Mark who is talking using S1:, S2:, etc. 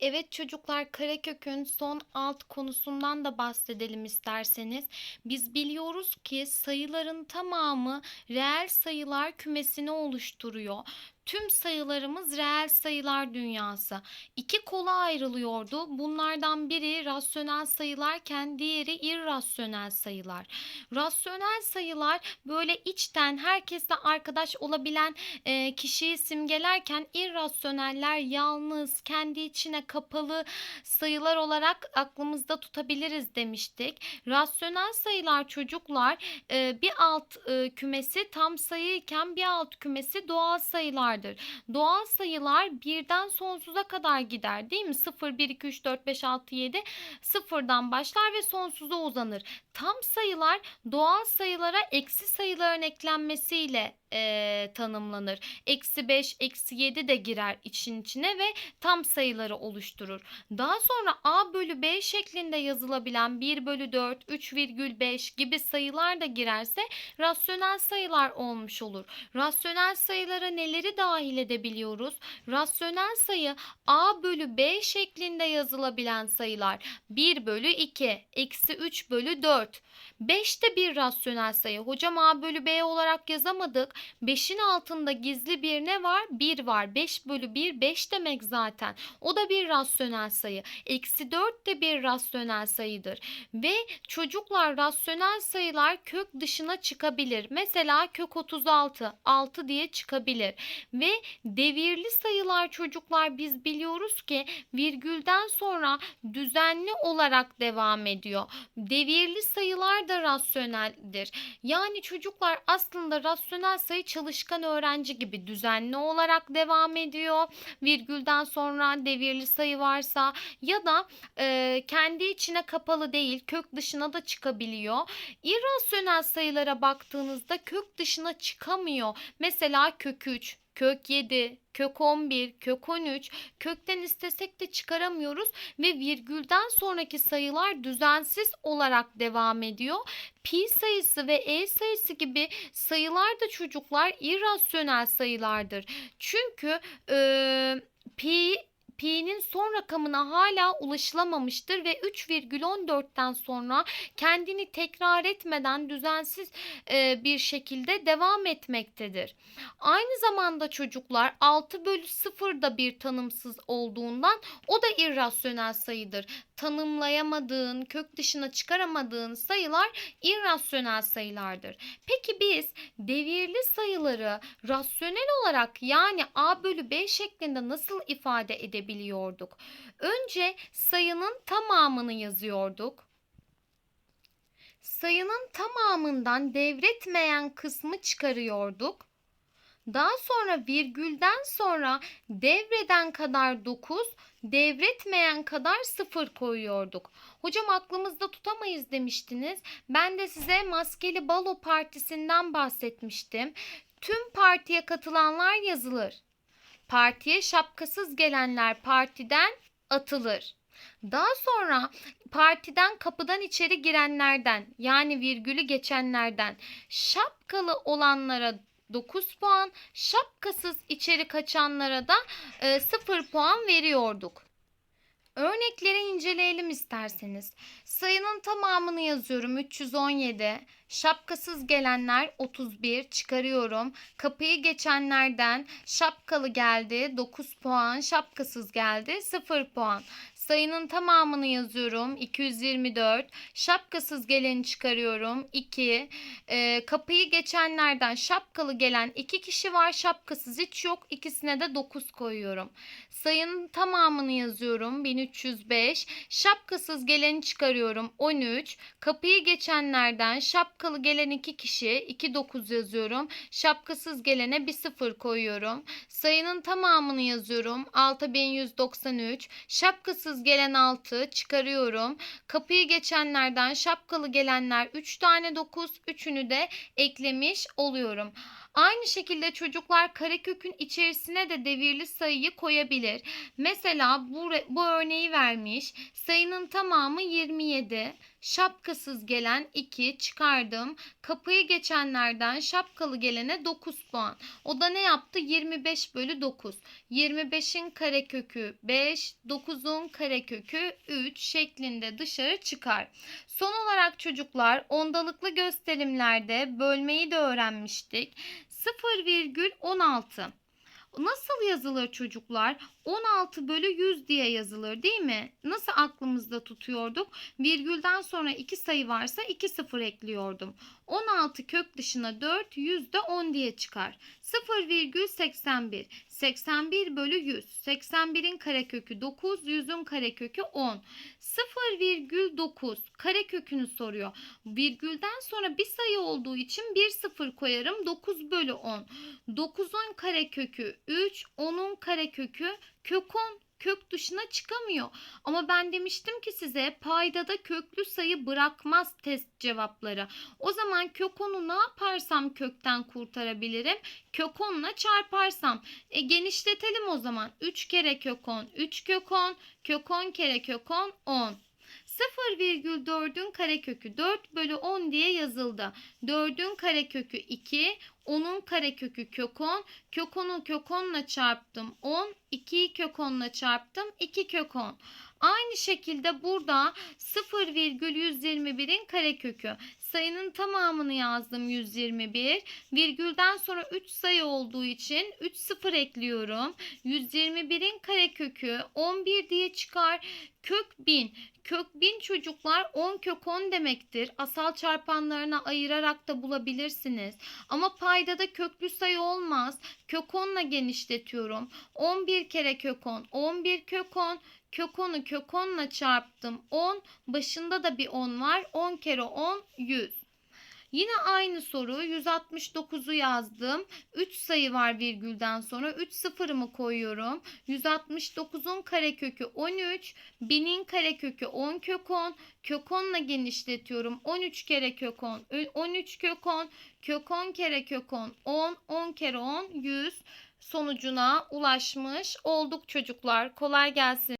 S1: Evet çocuklar karekökün son alt konusundan da bahsedelim isterseniz. Biz biliyoruz ki sayıların tamamı reel sayılar kümesini oluşturuyor. Tüm sayılarımız reel sayılar dünyası. İki kola ayrılıyordu. Bunlardan biri rasyonel sayılarken diğeri irrasyonel sayılar. Rasyonel sayılar böyle içten herkesle arkadaş olabilen e, kişiyi simgelerken irrasyoneller yalnız, kendi içine kapalı sayılar olarak aklımızda tutabiliriz demiştik. Rasyonel sayılar çocuklar e, bir alt e, kümesi tam sayı iken bir alt kümesi doğal sayılardır. Doğal sayılar birden sonsuza kadar gider değil mi? 0, 1, 2, 3, 4, 5, 6, 7 sıfırdan başlar ve sonsuza uzanır. Tam sayılar doğal sayılara eksi sayıların eklenmesiyle e, tanımlanır. Eksi 5, eksi 7 de girer için içine ve tam sayıları oluşturur. Daha sonra a bölü b şeklinde yazılabilen 1 bölü 4, 3,5 gibi sayılar da girerse rasyonel sayılar olmuş olur. Rasyonel sayılara neleri dahil edebiliyoruz? Rasyonel sayı a bölü b şeklinde yazılabilen sayılar 1 bölü 2, eksi 3 bölü 4. 5 de bir rasyonel sayı. Hocam a bölü b olarak yazamadık. 5'in altında gizli bir ne var? 1 var. 5 bölü 1 5 demek zaten. O da bir rasyonel sayı. Eksi 4 de bir rasyonel sayıdır. Ve çocuklar rasyonel sayılar kök dışına çıkabilir. Mesela kök 36 6 diye çıkabilir. Ve devirli sayılar çocuklar biz biliyoruz ki virgülden sonra düzenli olarak devam ediyor. Devirli sayılar da rasyoneldir. Yani çocuklar aslında rasyonel sayı çalışkan öğrenci gibi düzenli olarak devam ediyor. Virgülden sonra devirli sayı varsa ya da e, kendi içine kapalı değil kök dışına da çıkabiliyor. İrrasyonel sayılara baktığınızda kök dışına çıkamıyor. Mesela kök 3, kök 7, kök 11, kök 13 kökten istesek de çıkaramıyoruz ve virgülden sonraki sayılar düzensiz olarak devam ediyor. Pi sayısı ve e sayısı gibi sayılar da çocuklar irrasyonel sayılardır. Çünkü e, pi pi'nin son rakamına hala ulaşılamamıştır ve 3,14'ten sonra kendini tekrar etmeden düzensiz e, bir şekilde devam etmektedir. Aynı zamanda çocuklar 6 bölü 0 da bir tanımsız olduğundan o da irrasyonel sayıdır. Tanımlayamadığın, kök dışına çıkaramadığın sayılar irrasyonel sayılardır. Peki biz devirli sayıları rasyonel olarak yani a bölü b şeklinde nasıl ifade edebiliyorduk? Önce sayının tamamını yazıyorduk. Sayının tamamından devretmeyen kısmı çıkarıyorduk. Daha sonra virgülden sonra devreden kadar 9, devretmeyen kadar 0 koyuyorduk. Hocam aklımızda tutamayız demiştiniz. Ben de size maskeli balo partisinden bahsetmiştim. Tüm partiye katılanlar yazılır. Partiye şapkasız gelenler partiden atılır. Daha sonra partiden kapıdan içeri girenlerden yani virgülü geçenlerden şapkalı olanlara 9 puan, şapkasız içeri kaçanlara da e, 0 puan veriyorduk. Örnekleri inceleyelim isterseniz. Sayının tamamını yazıyorum 317. Şapkasız gelenler 31 çıkarıyorum. Kapıyı geçenlerden şapkalı geldi 9 puan, şapkasız geldi 0 puan. Sayının tamamını yazıyorum 224. Şapkasız geleni çıkarıyorum 2. Ee, kapıyı geçenlerden şapkalı gelen 2 kişi var şapkasız hiç yok. İkisine de 9 koyuyorum. Sayının tamamını yazıyorum 1305. Şapkasız geleni çıkarıyorum 13. Kapıyı geçenlerden şapkalı gelen 2 kişi 2 9 yazıyorum. Şapkasız gelene bir 0 koyuyorum. Sayının tamamını yazıyorum 6193. Şapkasız gelen 6 çıkarıyorum. Kapıyı geçenlerden şapkalı gelenler 3 tane 9. Üçünü de eklemiş oluyorum. Aynı şekilde çocuklar karekökün içerisine de devirli sayıyı koyabilir. Mesela bu, bu örneği vermiş. Sayının tamamı 27. Şapkasız gelen 2 çıkardım. Kapıyı geçenlerden şapkalı gelene 9 puan. O da ne yaptı? 25 bölü 9. 25'in karekökü 5, 9'un karekökü 3 şeklinde dışarı çıkar. Son olarak çocuklar ondalıklı gösterimlerde bölmeyi de öğrenmiştik. 0,16 Nasıl yazılır çocuklar? 16 bölü 100 diye yazılır değil mi? Nasıl aklımızda tutuyorduk? Virgülden sonra iki sayı varsa 2 sıfır ekliyordum. 16 kök dışına 4, 100 de 10 diye çıkar. 0,81 81 bölü 100 81'in karekökü 9 100'ün karekökü 10 0,9 karekökünü soruyor. Virgülden sonra bir sayı olduğu için bir sıfır koyarım 9 bölü 10 9'un karekökü 3 10'un karekökü kök 10 kök dışına çıkamıyor. Ama ben demiştim ki size paydada köklü sayı bırakmaz test cevapları. O zaman kök 10'u ne yaparsam kökten kurtarabilirim? Kök 10'la çarparsam. E genişletelim o zaman. 3 kere kök 10, 3 kök 10, kök 10 kere kök 10, 10. 0,4'ün karekökü 4 bölü 10 diye yazıldı. 4'ün karekökü 2, 10'un karekökü kök 10, kök 10'u kök 10'la çarptım 10, 2'yi kök 10'la çarptım 2 kök 10. Aynı şekilde burada 0,121'in karekökü. Sayının tamamını yazdım 121. Virgülden sonra 3 sayı olduğu için 3 sıfır ekliyorum. 121'in karekökü 11 diye çıkar. Kök 1000. Kök 1000 çocuklar 10 kök 10 demektir. Asal çarpanlarına ayırarak da bulabilirsiniz. Ama paydada köklü sayı olmaz. Kök 10 ile genişletiyorum. 11 kere kök 10. 11 kök 10. Kök 10'u kök 10 ile çarptım. 10. Başında da bir 10 var. 10 kere 10 100. Yine aynı soru 169'u yazdım. 3 sayı var virgülden sonra 3 sıfırımı koyuyorum. 169'un karekökü 13, 1000'in karekökü 10 kök 10, kök 10 ile genişletiyorum. 13 kere kök 10, 13 kök 10, kök 10 kere kök 10, 10, 10 kere 10, 100 sonucuna ulaşmış olduk çocuklar. Kolay gelsin.